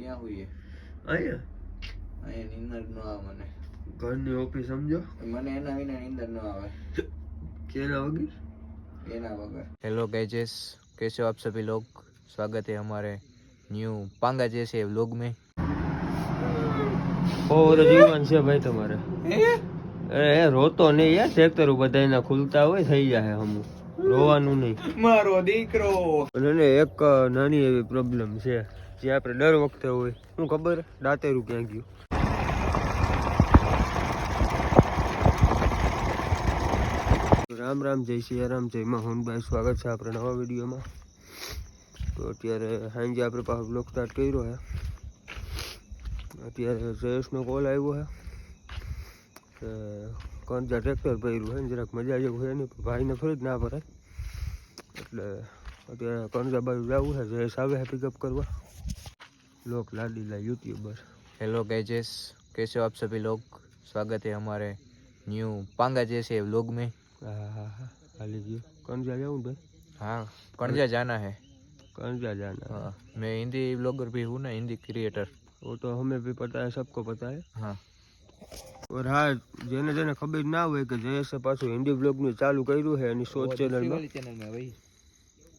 ક્યાં હોઈએ અહીંયા અહીંયા નીંદર ન આવે મને ઘરની ઓફિસ સમજો મને એના વિના નીંદર ન આવે કેના વગર એના વગર हेलो गैजेस कैसे हो आप सभी लोग स्वागत है हमारे न्यू पांगा जैसे व्लॉग में ઓર જીવન છે ભાઈ તમારે એ રોતો નહીં યાર ટ્રેક્ટર બધા એના ખુલતા હોય થઈ જાય હમું રોવાનું નહીં મારો દીકરો અને એક નાની એવી પ્રોબ્લેમ છે જે આપણે દર વખતે હોય, શું ખબર? દાંતેરું ક્યાં ગયું? રામ રામ, જય સિયારામ જય માં હોનભાઈ સ્વાગત છે આપણે નવા વિડીયોમાં. તો અત્યારે સાંજે આપણે પાછો બ્લોક સ્ટાર્ટ કર્યો છે. અત્યારે જયેશનો કોલ આવ્યો છે. કંજા ટ્રેક્ટર પહેર્યું છે જરાક મજા જેવું છે નહીં ભાઈને થોડી જ ના ભરાય. એટલે અત્યારે કણજા બાજુ જવું છે, જયેશ આવે છે પિકઅપ કરવા. લોક લાડીલા યુટ્યુબર हेलो गैजेस कैसे हो आप सभी लोग स्वागत है हमारे न्यू पांगा जैसे व्लॉग में હા હા હા હાલી ગયું કંજા જવું ભાઈ हाँ कणजा जाना है कंजा जाना है हाँ, मैं हिंदी ब्लॉगर भी हूँ ना हिंदी क्रिएटर वो तो हमें भी पता है सबको पता है हाँ और હા જેને જેને ખબર ના હોય કે જયેશે પાછું હિન્દી બ્લોગનું ચાલુ કર્યું છે એની શોધ ચેનલમાં ચેનલ में भाई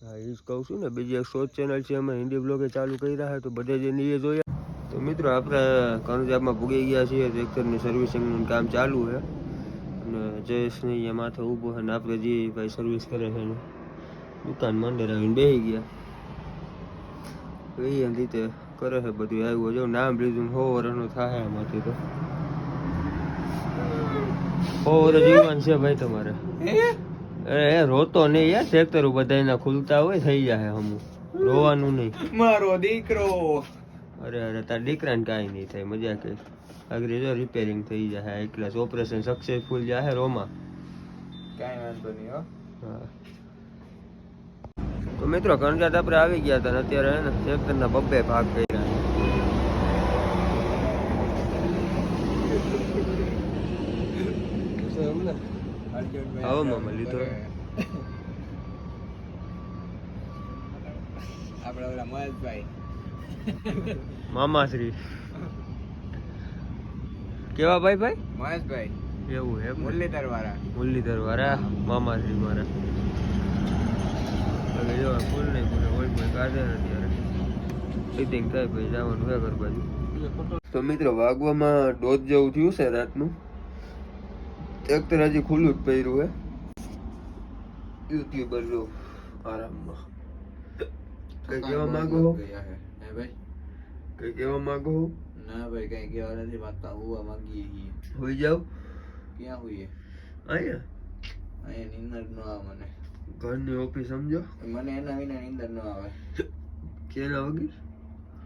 હા, એ જ કહું છું ને, બીજી એક શોર્ટ ચેનલ છે, એમાં હિન્દી બ્લોગે ચાલુ કર્યા છે, તો બધે જે એ જોયા. તો મિત્રો, આપણે કણજાબમાં ભૂગી ગયા છીએ, ટ્રેક્ટરની સર્વિસિંગનું કામ ચાલુ છે. અને જયેશને અહીંયા માથે ઊભો છે ને, આપણે જે ભાઈ સર્વિસ કરે છે એનું. દુકાન મંડળ આવીને બેસી ગયા. એ રીતે કરે છે બધું. આવ્યું જો, નામ લીધું હો વર્ષનું થાય એમાંથી તો. સો વર્ષ જીવન છે ભાઈ તમારે. એ રોતો નહીં યાર ટ્રેક્ટર બધા એના ખુલતા હોય થઈ જાય હમું. રોવાનું નહીં. મારો દીકરો. અરે અરે તાર દીકરાને કાંઈ નહીં થાય મજા કે આગળ જો રિપેરિંગ થઈ જાય એકલા ઓપરેશન સક્સેસફુલ જાય રોમાં. કાંઈ વાંધો નહીં હો. તો મિત્રો કણજાત આપણે આવી ગયા હતા અત્યારે ને ટ્રેક્ટરના બબ્બે ભાગ કર્યા. આવો મામા લીધો આપણે ઓલા મહેશભાઈ મામાશ્રી કેવા ભાઈ ભાઈ મહેશભાઈ એવું હે મુરલીધર વાળા મુરલીધર વાળા મામાશ્રી મારા હવે જો ફૂલ નહીં ફૂલે હોય કોઈ કાઢે અત્યારે ત્યારે થાય પછી જવાનું છે ઘર બાજુ તો મિત્રો વાગવામાં દોઢ જેવું થયું છે રાતનું ટ્રેક્ટર હજી ખુલ્લું જ પડ્યું છે યુટ્યુબર જો આરામમાં કઈ કહેવા માંગો છો? ગયા હે હે ભાઈ કઈ કહેવા માંગો છો? ના ભાઈ કઈ કહેવા નથી માંગતા હુવા માંગીએ છીએ હોઈ જાવ ક્યાં હોઈએ અહીંયા અહીંયા નીંદર ન આવે મને ઘરની ઓફિસ સમજો મને એના વિના નીંદર ન આવે કેના વગર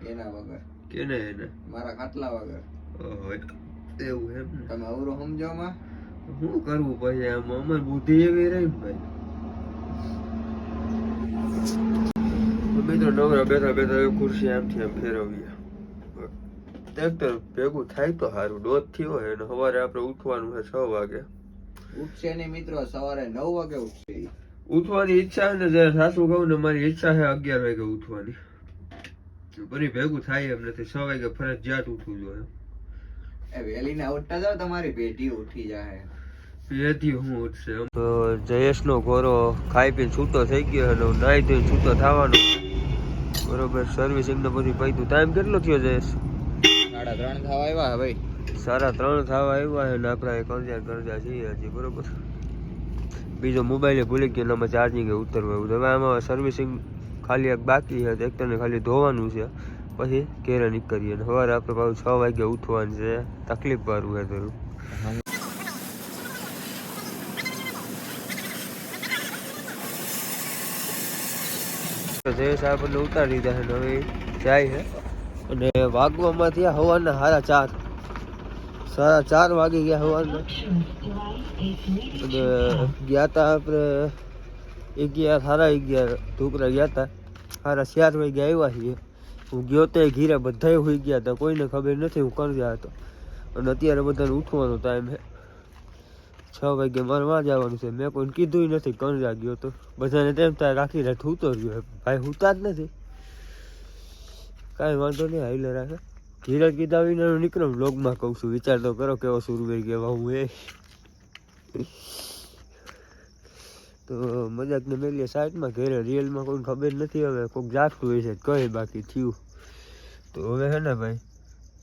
એના વગર કેને એને મારા ખાટલા વગર ઓહો, એવું એમ ને તમે અવરો સમજો માં શું કરવું પછી આમ? અમારી બુદ્ધિ એવી રહી ને ભાઈ. મિત્રો નવરા બેઠા બેઠા એ ખુરશી આમથી આમ ફેરવીએ. ટ્રેક્ટર ભેગું થાય તો સારું. ડોઝ થયો હોય અને સવારે આપણે ઉઠવાનું છે છ વાગે. ઉઠશે ને મિત્રો સવારે નવ વાગે ઉઠશે ઉઠવાની ઈચ્છા છે ને જયારે સાસુ કહું ને મારી ઈચ્છા છે અગિયાર વાગે ઉઠવાની. ફરી ભેગું થાય એમ નથી. છ વાગે ફરજિયાત ઉઠવું જોઈએ. એ વહેલી ના ઉઠતા જાવ તમારી ભેટી ઉઠી જાય એથી નો ઘોરો ખાઈ પીને છૂટો થઈ ગયો અને નાઈ ધોઈ છૂટો થવાનો. બરોબર સર્વિસિંગ ને બધું પૈતું. ટાઈમ કેટલો થયો જયેશ? સાડા ત્રણ થવા આવ્યા ભાઈ. સાડા ત્રણ થવા આવ્યા છે ને આપણે કરજા કરજા છીએ હજી બરોબર. બીજો મોબાઈલ ભૂલી ગયો ને આમાં ચાર્જિંગ ઉતરવા એવું. હવે આમાં સર્વિસિંગ ખાલી એક બાકી છે ટ્રેક્ટરને ખાલી ધોવાનું છે. પછી ઘેરે નીકળીએ અને સવારે આપણે પાછું છ વાગે ઉઠવાનું છે. તકલીફ વાળું છે થોડું જયેશ આપણને ઉતારી દીધા છે હવે જાય છે. અને વાગવામાં થયા હવાના સારા ચાર. સાડા ચાર વાગી ગયા હવાના. અને ગયા તા આપણે અગિયાર સારા અગિયાર ઢોકરા ગયા તા. સારા ચાર વાગે આવ્યા છીએ. હું ગયો તો ઘીરે બધા હોઈ ગયા હતા કોઈને ખબર નથી, હું કરજા હતો. અને અત્યારે બધાને ઉઠવાનો ટાઈમ છે. છ વાગે મારે વાં જવાનું છે. મેં કોઈને કીધું નથી કણ જાગ્યો તો. બધાને તેમ ત્યાં રાખી રાખ ઉતો રહ્યો. ભાઈ હુતા જ નથી. કાંઈ વાંધો નહીં હાઈલે રાખે ધીરજ કીધા વિના નીકળો બ્લોગમાં કહું છું. વિચાર તો કરો કેવો સુરવીર કેવા હું એ તો મજાકને મેલીએ સાઈડમાં, ઘેરે રિયલમાં કોઈને ખબર નથી, હવે કોઈક જાગતું હોય છે કહે બાકી થયું. તો હવે હે ને ભાઈ,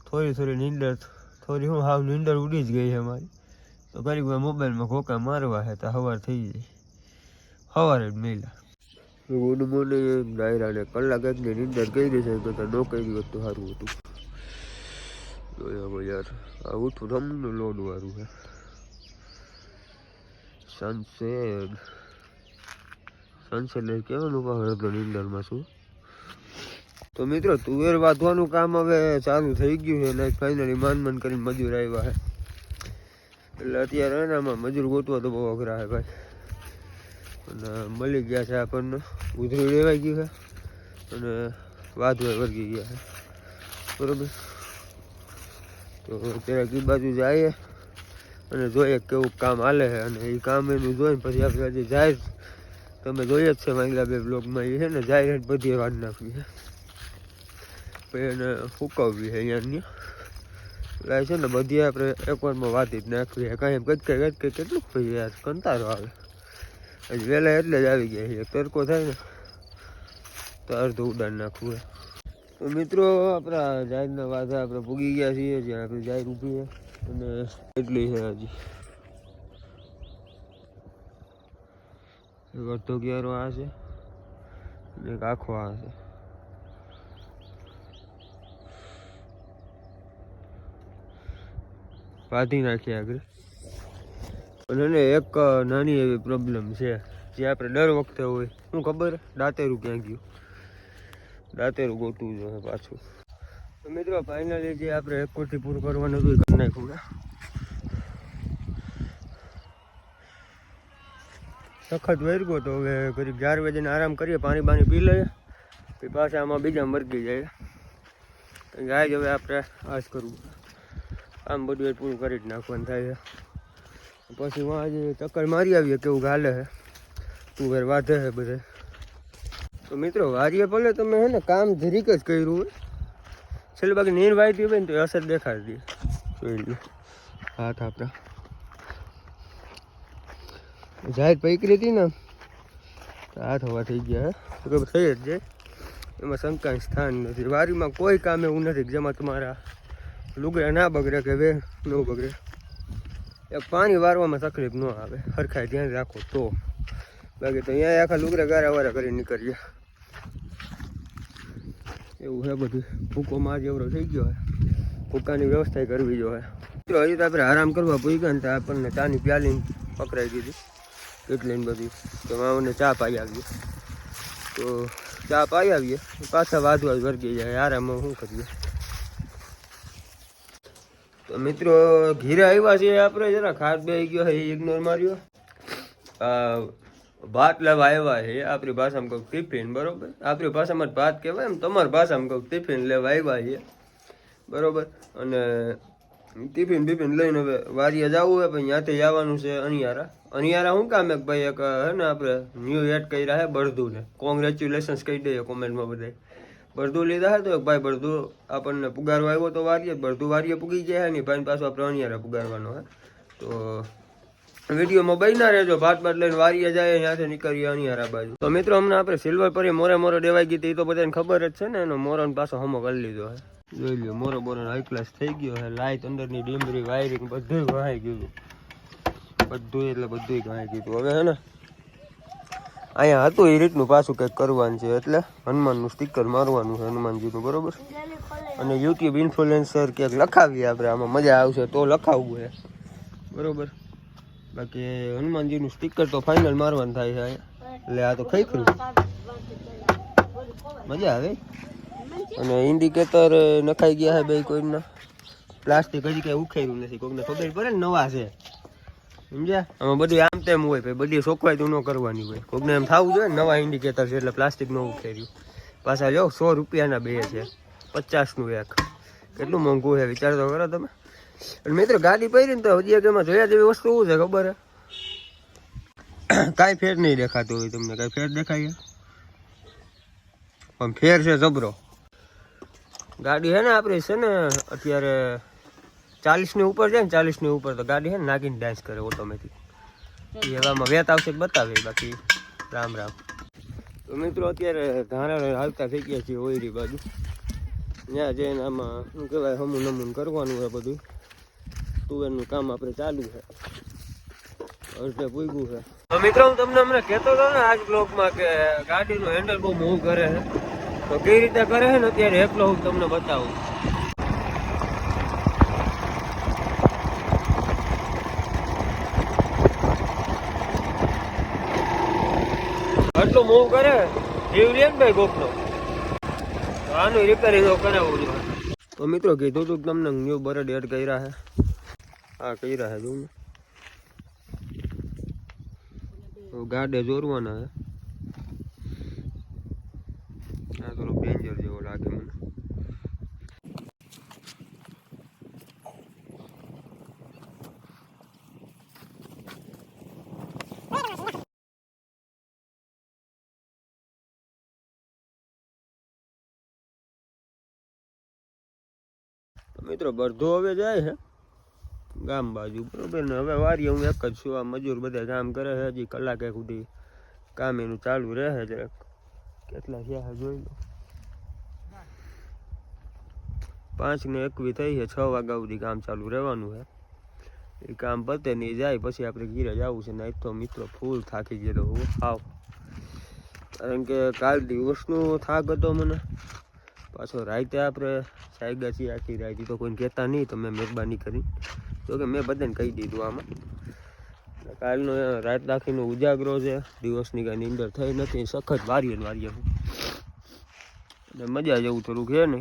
થોડી થોડી નીંદર, થોડી હું હાવ નીંદર ઉડી જ ગઈ છે મારી. તો ભાઈ મોબાઈલમાં ખોકા મારવા હે તો સવાર થઈ જાય. સવારે જ મેલા ગુડ મોર્નિંગ ડાયરાને કલાક એકની નીંદર કહી છે, તો ન કહી દીધું તો સારું હતું. યાર આ ઉઠું રમનું લોડ વાળું છે. સનસેટ સનસેટ કેવાનું પાછળ તો નિંદરમાં શું? તો મિત્રો તુવેર વાંધવાનું કામ હવે ચાલુ થઈ ગયું છે, ને ફાઇનલી માન માન કરીને મજૂર આવ્યા છે. એટલે અત્યારે એનામાં મજૂર ગોતવા તો બહુ અઘરા છે ભાઈ. અને મળી ગયા છે આપણને. ઉધરી લેવાઈ ગયું છે. અને વાધવા વર્ગી ગયા છે. બરોબર? તો અત્યારે કઈ બાજુ જઈએ અને જોઈએ કેવું કામ હાલે છે. અને એ કામ એનું જોઈને પછી આપણે આજે જાહેર તમે જોઈએ જ છે માંગલા બે બ્લોગમાં એ છે ને જાહેર બધી વાડ નાખવી છે. પછી એને ફૂકવવી છે અહીંયાની. લાય છે ને, બધી આપણે એકવારમાં વાતી જ નાખવી કાંઈ એમ કચકે કચકે કેટલું ભાઈ યાર, કંટાળો આવે. હજી વહેલા એટલે જ આવી ગયા છે તડકો થાય ને, તો અડધું ઉડાન નાખવું તો મિત્રો, આપણા જાહેરના વાદા આપણે ભૂગી ગયા છીએ, જ્યાં આપણી જાહેર ઊભી છે. અને એટલી છે હજી. એક અડધો ક્યારો આ છે એક આખો આ છે. પાધી નાખીએ આગળ. અને એક નાની એવી પ્રોબ્લેમ છે, જે આપણે દર વખતે હોય. શું ખબર? દાંતેરું ક્યાં ગયું? દાંતેરું ગોતવું જોઈએ પાછું. તો મિત્રો ફાઇનલી જે આપણે એક કોટી પૂરું કરવાનું હતું એ કરી નાખ્યું સખત વર્ગો તો હવે કરી ચાર વાગે આરામ કરીએ, પાણી બાણી પી લઈએ, પછી પાછા આમાં બીજા મરકી જાય. ગાય જ હવે આપણે આજ કરવું. આમ બધું પૂરું કરી જ નાખવાનું થાય પછી વાં આજે ચક્કર મારી આવીએ કેવું ગાલે છે. તું ઘર વાધે છે બધે. તો મિત્રો, વારીએ ભલે તમે હે ને કામ જરીક જ કર્યું હોય. છેલ્લે બાકી નીર વાયતી હોય ને તો અસર દેખાડી દે. જોઈ લો હાથ આપણા. જાહેર પૈકરી હતી ને હાથ હવા થઈ ગયા હે. તો થઈ જ જાય. એમાં શંકાનું સ્થાન નથી. વારીમાં કોઈ કામ એવું નથી જેમાં તમારા લુગડા ના બગડે કે વે ન બગડે. એ પાણી વારવામાં તકલીફ ન આવે. હરખાય ધ્યાન રાખો તો. બાકી તો અહીંયા આખા લુગડા ગારા વારા કરી નીકળીએ એવું છે બધું. ભૂકોમાં આજે એવડો થઈ ગયો હોય ભૂકાની વ્યવસ્થા કરવી જોઈએ. તો હજી તો આપણે આરામ કરવા પૂગ્યા ને તો આપણને ચાની પ્યાલી પકડાઈ દીધી. કેટલી બધી. તો મામને ચા પાઈ આવીએ. તો ચા પાઈ આવીએ. પાછા વાદવા વર્ગી જાય. આરામમાં શું કરીએ? તો મિત્રો, ઘીરે આવ્યા છીએ આપણે. જરા ખાટ બે ગયો એ ઇગ્નોર માર્યો. ભાત લેવા આવ્યા છે આપણી ભાષામાં કહું ટિફિન બરોબર? આપણી ભાષામાં ભાત કહેવાય એમ તમારી ભાષામાં કહું ટિફિન લેવા આવ્યા છીએ બરોબર? અને ટિફિન બિફિન લઈને હવે વારીએ જવું હોય પછી ત્યાંથી જવાનું છે અણિયારા અણિયારા શું કામ એક ભાઈ એક, હે ને, આપણે ન્યૂ એડ કર્યા છે બળદુને. કોંગ્રેચ્યુલેશન્સ કહી દઈએ કોમેન્ટમાં બધાય. બળદું લીધા છે તો એક ભાઈ બળદું આપણને પુગારવા આવ્યો તો વારીએ, બળદું વારીએ પૂગી ગયા ને ભાઈ પાછો આપણે અનિયારા પુગારવાનો, હે. તો વિડીયોમાં બહીના રહેજો, ભાત ભાત લઈને વારીએ જાય ત્યાંથી નીકળીએ અનિયારા બાજુ. તો મિત્રો, હમણાં આપણે સિલ્વર પરી મોરે મોરે દેવાઈ ગઈ હતી તો બધાને ખબર જ છે ને, એનો મોરો પાછો હમો કરી લીધો, હે. જોઈ લ્યો, મોરો બોરો હાઈ ક્લાસ થઈ ગયો, હે. લાઇટ અંદરની ડીમરી વાયરિંગ બધું વહાઈ ગયું બધું એટલે બધું વહાઈ ગયું હવે, હે ને અહીંયા હતું એ રીતનું પાછું કંઈક કરવાનું છે એટલે હનુમાનનું સ્ટીકર મારવાનું છે હનુમાનજીનું, બરોબર? અને યુટ્યુબ ઇન્ફ્લુએન્સર ક્યાંક લખાવીએ આપણે, આમાં મજા આવશે તો લખાવવું છે. બરોબર? બાકી હનુમાનજીનું સ્ટીકર તો ફાઇનલ મારવાનું થાય છે એટલે આ તો ખઈ ખરું. મજા આવે? અને ઇન્ડિકેટર નખાઈ ગયા છે બે કોઈના? પ્લાસ્ટિક હજી કંઈ ઉખેર્યું નથી કોઈને ખબર પડે ને નવા છે. સમજ્યા? આમાં બધું આમ તેમ હોય ભાઈ, બધી સોકવાય તો ન કરવાની હોય. કોકને એમ થવું જોઈએ નવા ઇન્ડિકેટર છે એટલે પ્લાસ્ટિક ન ઉખેર્યું. પાછા જો, સો રૂપિયાના બે છે. પચાસનું એક. કેટલું મોંઘું છે, વિચાર તો કરો તમે. અને મિત્રો, ગાડી પહેરી ને તો હજી એક એમાં જોયા જેવી વસ્તુ શું છે, ખબર હે કાંઈ ફેર નહીં દેખાતું હોય તમને, કાંઈ ફેર દેખાય? પણ ફેર છે, જબરો. ગાડી છે ને આપણી, છે ને અત્યારે ચાલીસની ઉપર છે ને ચાલીસની ઉપર તો ગાડી છે ને નાખીને ડાન્સ કરે ઓટોમેટિક એ એવામાં વેત આવશે બતાવે, બાકી રામ રામ. તો મિત્રો અત્યારે ધારા હાલતા થઈ ગયા છીએ ઓયરી બાજુ. ત્યાં જઈને આમાં, શું કહેવાય, હમું નમુન કરવાનું છે બધું. તુવેરનું કામ આપણે ચાલુ છે. અર્ધે પૂગ્યું છે. તો મિત્રો હું તમને હમણાં કહેતો હતો ને આજ બ્લોકમાં કે ગાડીનું હેન્ડલ બહુ મૂવ કરે છે. તો કઈ રીતે કરે છે ને અત્યારે એકલો હું તમને બતાવું. આટલું મૂવ કરે, જીવ લે ને ભાઈ તો આનું રિપેરિંગ કરાવવું જોઈએ તો મિત્રો કીધું તું તમને ન્યુ બરડ એડ કર્યા છે. હા કર્યા છે જોઉં ગાડે જોરવાના હે આ થોડું ડેન્જર જેવો લાગે મને. મિત્રો બરધો હવે જાય છે ગામ બાજુ, બરોબર ને? હવે વારીએ હું એક જ છું, આ મજૂર બધા કામ કરે છે, હજી કલાકે સુધી કામ એનું ચાલુ રહે છે કેટલા થયા જોઈ લો. પાંચ ને એકવી થઈ છે, છ વાગ્યા સુધી કામ ચાલુ રહેવાનું છે. એ કામ પતે ને જાય, પછી આપણે ઘીરે જવું છે ને તો મિત્રો ફૂલ થાકી ગયેલો હું હાવ. કારણ કે કાલ દિવસનો થાક હતો મને. પાછો રાતે આપણે સાયગા છીએ, આખી રાતે. તો કોઈને કહેતા નહીં તમે મહેરબાની કરી. તો કે મેં બધાને કહી દીધું આમાં. કાલનો રાત દાખીનો ઉજાગરો છે, દિવસની કાંઈ નીંદર થઈ નથી, સખત વારીએ ને વારીએ અને મજા જેવું થોડુંક છે ને.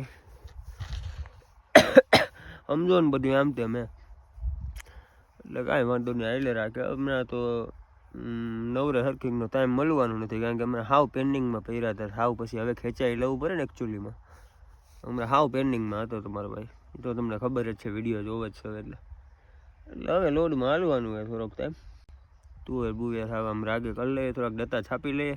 સમજો ને બધું આમ મેં એટલે કાંઈ વાંધો નહીં હાલે રાખે. હમણાં તો નવરે હરખીંગનો ટાઈમ મળવાનો નથી, કારણ કે હમણાં હાવ પેન્ડિંગમાં પહેર્યા હતા. હાવ પછી હવે ખેંચાઈ લેવું પડે ને એકચ્યુઅલીમાં હમણાં હાવ પેન્ડિંગમાં હતો તમારો ભાઈ. તો તમને ખબર જ છે વીડિયો જોવે જ છે એટલે. એટલે હવે લોડમાં હાલવાનું હોય થોડોક ટાઈમ તુવેર બુવેર હાવ આમ રાગે કરી લઈએ, થોડાક ડતા છાપી લઈએ.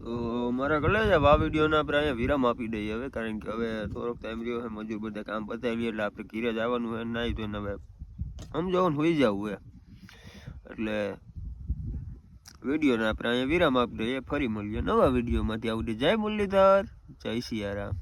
તો મારા કલે છે આ વિડીયોને આપણે અહીંયા વિરામ આપી દઈએ હવે, કારણ કે હવે થોડોક ટાઈમ રહ્યો છે, મજૂર બધા કામ પતાવી લઈએ એટલે આપણે ઘીરે જ આવવાનું હોય નાઈ તો હવે સમજાવું હોઈ જવું હે એટલે વિડીયોને આપણે અહીંયા વિરામ આપી દઈએ ફરી મળીએ નવા વિડીયોમાંથી. આવડી જય મુરલીધર. જય સિયારામ.